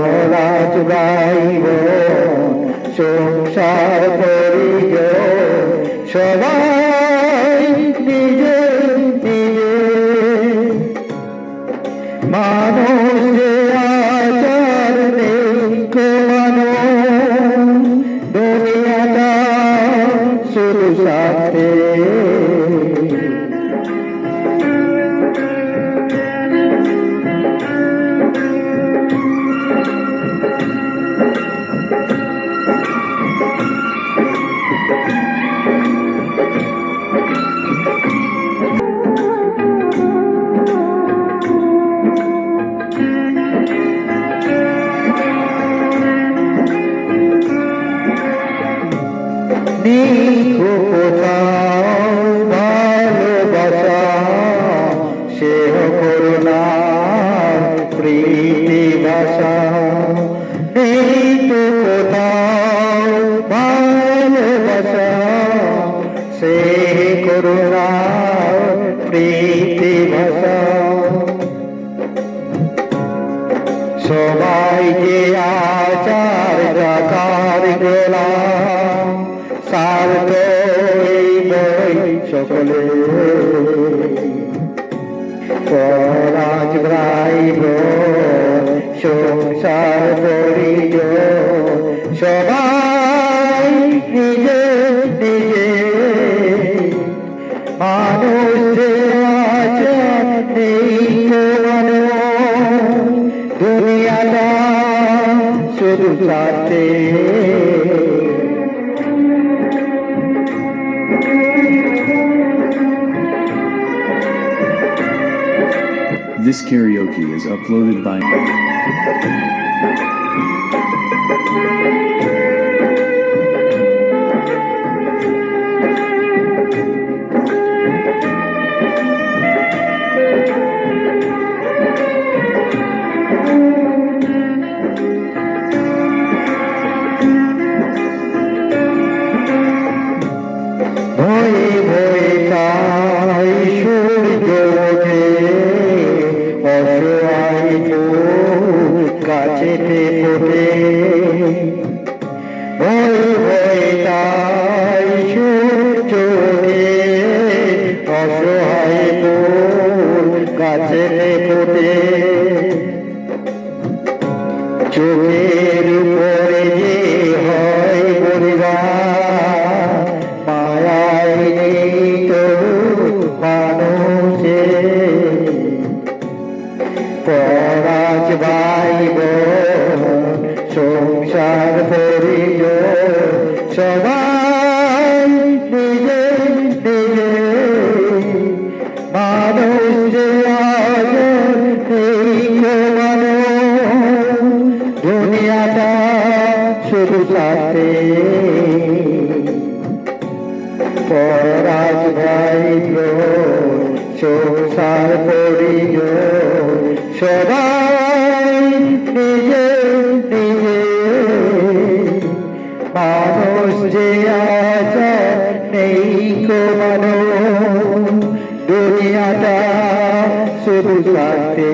পরাজ গাইব সংসার করিব সবাই নিজে নিজে মানুষে আচার নেই কোয়ানো দুনিয়াটা শুরু সাথে কোথাও পরাজ গ্রাইব সংসার করিল সবাই নিজে নিজে মানুষ কোনো দুনিয়াটা শুধু সাথে This karaoke is uploaded by ফুল গাছেতে চোখের উপরে যে হয় পরিবার মায়াই তো মানুষে পরাজ ভাইব দুনিয়াটা শুধু সাথে পরাজ ভাইব সংসার করিল। সবাই নিজে নিজে। মানুষ যে আচার নেই কোনো দুনিয়াটা শুধু সাথে